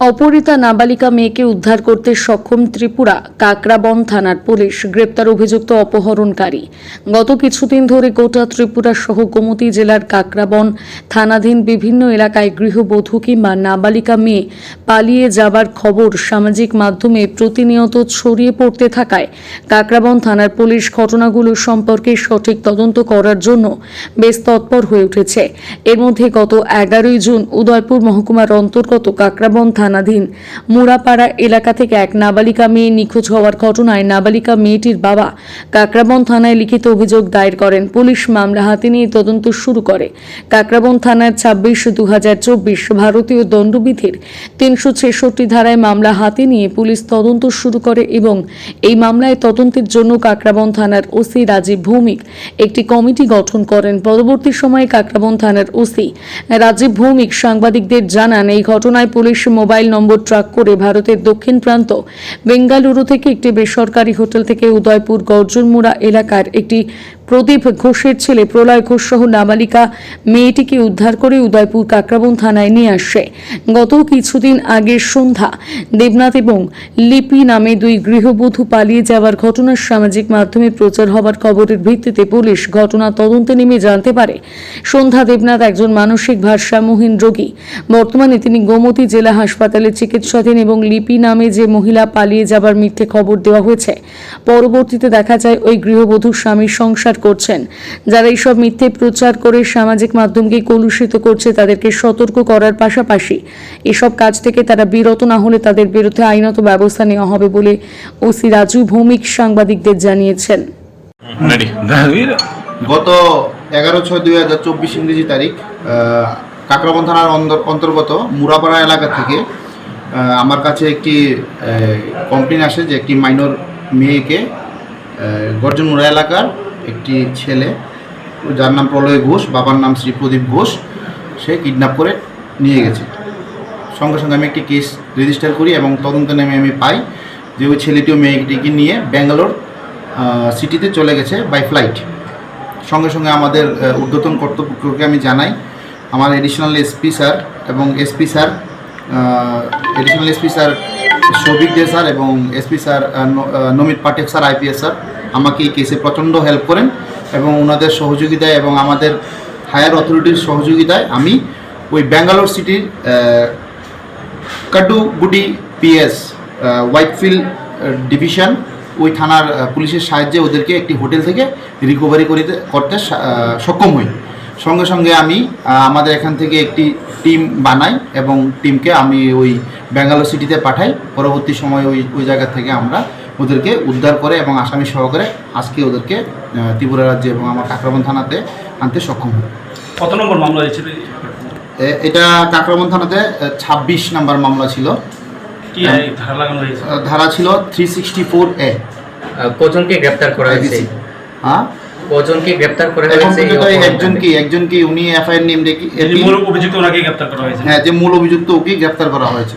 অপহৃতা নাবালিকা মেয়েকে উদ্ধার করতে সক্ষম ত্রিপুরা, কাকরাবন থানার পুলিশ গ্রেপ্তার অভিযুক্ত অপহরণকারী। গত কিছুদিন ধরে গোটা ত্রিপুরা সহ গোমতী জেলার কাকরাবন থানাধীন বিভিন্ন এলাকায় গৃহবধূ কিংবা নাবালিকা মেয়ে পালিয়ে যাবার খবর সামাজিক মাধ্যমে প্রতিনিয়ত ছড়িয়ে পড়তে থাকায় কাকরাবন থানার পুলিশ ঘটনাগুলো সম্পর্কে সঠিক তদন্ত করার জন্য বেশ তৎপর হয়ে উঠেছে। এর মধ্যে গত এগারোই জুন উদয়পুর মহকুমার অন্তর্গত কাকরাবন থানাধীন। মুড়াপাড়া এলাকা থেকে এক নাবালিকা মেয়ে নিখোঁজ হওয়ার ঘটনায় নাবালিকা মেয়েটির বাবা কাকরাবন থানায় লিখিত অভিযোগ দায়ের করেন। পুলিশ মামলা হাতে নিয়ে তদন্ত শুরু করে। কাকরাবন থানার ছাব্বিশ দু ভারতীয় দণ্ডবিধির তিনশো ছেষট্টি ধারায় মামলা হাতে নিয়ে পুলিশ তদন্ত শুরু করে এবং এই মামলায় তদন্তের জন্য কাকরাবন থানার ওসি রাজীব ভৌমিক একটি কমিটি গঠন করেন। পরবর্তী সময়ে কাকরাবন থানার ওসি রাজীব ভৌমিক সাংবাদিকদের জানান, এই ঘটনায় পুলিশ মোবাইল নম্বর ট্র্যাক করে ভারতের দক্ষিণ প্রান্ত, বেঙ্গালুরু থেকে একটি বেসরকারি হোটেল থেকে উদয়পুর গর্জনমুড়া এলাকার একটি প্রদীপ ঘোষের ছেলে প্রলয় ঘোষ সহ নাবালিকা মেয়েটিকে উদ্ধার করে উদয়পুর কাকরাবন থানায় নিয়ে আসে। গত কিছুদিন আগে সন্ধ্যা দেবনাথ এবং লিপি নামে দুই গৃহবধূ পালিয়ে যাওয়ার ঘটনা সামাজিক মাধ্যমে প্রচার হবার খবরের ভিত্তিতে পুলিশ ঘটনা তদন্তে নেমে জানতে পারে। সন্ধ্যা দেবনাথ একজন মানসিক ভারসাম্যহীন রোগী। বর্তমানে তিনি গোমতী জেলা হাসপাতালে চিকিৎসাধীন এবং লিপি নামে যে মহিলা পালিয়ে যাবার মিথ্যে খবর দেওয়া হয়েছে, পরবর্তীতে দেখা যায় ওই গৃহবধূর স্বামীর সংসার করছেন। যারা এইসব মিথ্যে প্রচার করে সামাজিক মাধ্যমকে কলুষিত করছে তাদেরকে সতর্ক করার পাশাপাশি এসব কাজ থেকে তারা বিরত না হলে তাদের বিরুদ্ধে আইনত ব্যবস্থা নেওয়া হবে বলে ওসি রাজু ভৌমিক সাংবাদিকদের জানিয়েছেন। গত এগারো ছয় দুই হাজার চব্বিশ ইংরেজি তারিখ আহ, কাকরাবন থানার অন্দর- অন্তর্গত মুরাপাড়া এলাকা থেকে আহ, আমার কাছে একটি কমপ্লেন আসে যে একটি মাইনর মেয়েকে গর্জনমুড়া এলাকার একটি ছেলে, যার নাম প্রলয় ঘোষ, বাবার নাম শ্রী প্রদীপ ঘোষ, সে কিডন্যাপ করে নিয়ে গেছে। সঙ্গে সঙ্গে আমি একটি কেস রেজিস্টার করি এবং তদন্ত নেমে আমি পাই যে ওই ছেলেটিও মেয়েটিকে নিয়ে ব্যাঙ্গালোর সিটিতে চলে গেছে বাই ফ্লাইট সঙ্গে সঙ্গে আমাদের ঊর্ধ্বতন কর্তৃপক্ষকে আমি জানাই, আমার এডিশনাল এসপি স্যার এবং SP sir additional SP sir Souvik Dey sir এবং SP sir Namit Pathak sir IPS sir আমাকে এই কেসে প্রচণ্ড হেল্প করেন এবং ওনাদের সহযোগিতায় এবং আমাদের হায়ার অথরিটির সহযোগিতায় আমি ওই ব্যাঙ্গালোর সিটির কাডুগুডি পিএস হোয়াইটফিল্ড ডিভিশন ওই থানার পুলিশের সাহায্যে ওদেরকে একটি হোটেল থেকে রিকভারি করিতে, করতে সক্ষম হই। সঙ্গে সঙ্গে আমি আমাদের এখান থেকে একটি টিম বানাই এবং টিমকে আমি ওই ব্যাঙ্গালোর সিটিতে পাঠাই। পরবর্তী সময় ওই ওই জায়গা থেকে আমরা ওদেরকে উদ্ধার করে এবং আসামি সহকারে আজকে ওদেরকে ত্রিপুরা রাজ্যে এবং আমার কাকরাবন থানাতে আনতে সক্ষম হই কত নম্বর মামলা হয়েছিল? এটা কাকরাবন থানাতে ছাব্বিশ নাম্বার মামলা ছিল। ধারা ছিল থ্রি সিক্সটি ফোর এ কজনকে গ্রেপ্তার করা হয়েছে? হ্যাঁ? কজনকে গ্রেপ্তার করা হয়েছে উনি এফআইআর নেম রেখে মূল অভিযুক্ত ওনাকে গ্রেপ্তার করা হয়েছে। হ্যাঁ যে মূল অভিযুক্ত ওকে গ্রেফতার করা হয়েছে।